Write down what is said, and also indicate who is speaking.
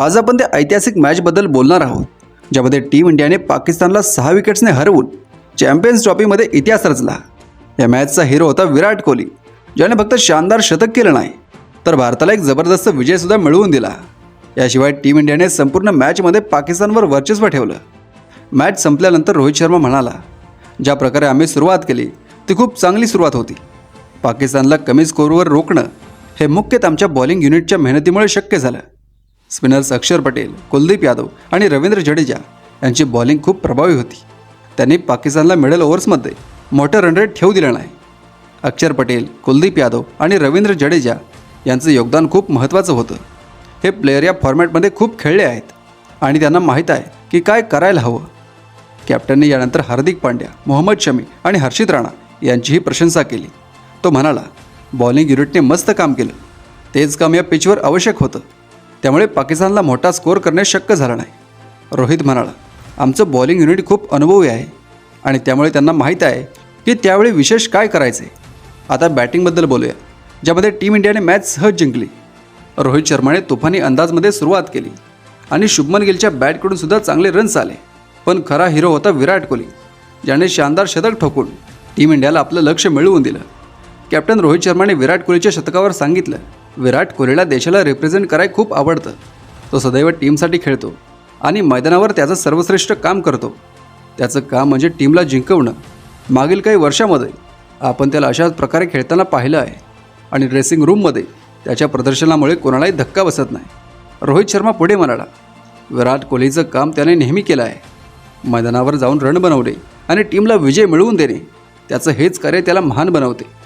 Speaker 1: आज आपण त्या ऐतिहासिक मॅचबद्दल बोलणार आहोत ज्यामध्ये टीम इंडियाने पाकिस्तानला सहा विकेट्सने हरवून चॅम्पियन्स ट्रॉफीमध्ये इतिहास रचला. या मॅचचा हिरो होता विराट कोहली ज्याने फक्त शानदार शतक केलं नाही तर भारताला एक जबरदस्त विजयसुद्धा मिळवून दिला. याशिवाय टीम इंडियाने संपूर्ण मॅचमध्ये पाकिस्तानवर वर्चस्व ठेवलं. मॅच संपल्यानंतर रोहित शर्मा म्हणाला ज्या प्रकारे आम्ही सुरुवात केली ती खूप चांगली सुरुवात होती. पाकिस्तानला कमी स्कोरवर रोखणं हे मुख्यतः आमच्या बॉलिंग युनिटच्या मेहनतीमुळे शक्य झालं. स्पिनर्स अक्षर पटेल कुलदीप यादव आणि रवींद्र जडेजा यांची बॉलिंग खूप प्रभावी होती. त्यांनी पाकिस्तानला मिडल ओव्हर्समध्ये मोठं रन रेट ठेवू दिलं नाही. अक्षर पटेल कुलदीप यादव आणि रवींद्र जडेजा यांचं योगदान खूप महत्त्वाचं होतं. हे प्लेयर या फॉर्मॅटमध्ये खूप खेळले आहेत आणि त्यांना माहीत आहे की काय करायला हवं. कॅप्टनने यानंतर हार्दिक पांड्या मोहम्मद शमी आणि हर्षित राणा यांचीही प्रशंसा केली. तो म्हणाला बॉलिंग युनिटने मस्त काम केलं. तेच काम या पिचवर आवश्यक होतं. त्यामुळे पाकिस्तानला मोठा स्कोअर करणे शक्य झालं नाही. रोहित म्हणाला आमचं बॉलिंग युनिट खूप अनुभवी आहे आणि त्यामुळे त्यांना माहीत आहे की त्यावेळी विशेष काय करायचे. आता बॅटिंगबद्दल बोलूया ज्यामध्ये टीम इंडियाने मॅच सहज जिंकली. रोहित शर्माने तुफानी अंदाजमध्ये सुरुवात केली आणि शुभमन गिलच्या बॅटकडून सुद्धा चांगले रन्स आले. पण खरा हिरो होता विराट कोहली ज्याने शानदार शतक ठोकून टीम इंडियाला आपलं लक्ष मिळवून दिलं. कॅप्टन रोहित शर्माने विराट कोहलीच्या शतकावर सांगितलं विराट कोहलीला देशाला रिप्रेझेंट कराय खूप आवडतं. तो सदैव टीमसाठी खेळतो आणि मैदानावर त्याचं सर्वश्रेष्ठ काम करतो. त्याचं काम म्हणजे टीमला जिंकवणं. मागील काही वर्षामध्ये आपण त्याला अशाच प्रकारे खेळताना पाहिलं आहे. आणि ड्रेसिंग रूममध्ये त्याच्या प्रदर्शनामुळे कोणालाही धक्का बसत नाही. रोहित शर्मा पुढे म्हणाला विराट कोहलीचं काम त्याने नेहमी केलं आहे. मैदानावर जाऊन रन बनवणे आणि टीमला विजय मिळवून देणे. त्याचं हेच कार्य त्याला महान बनवते.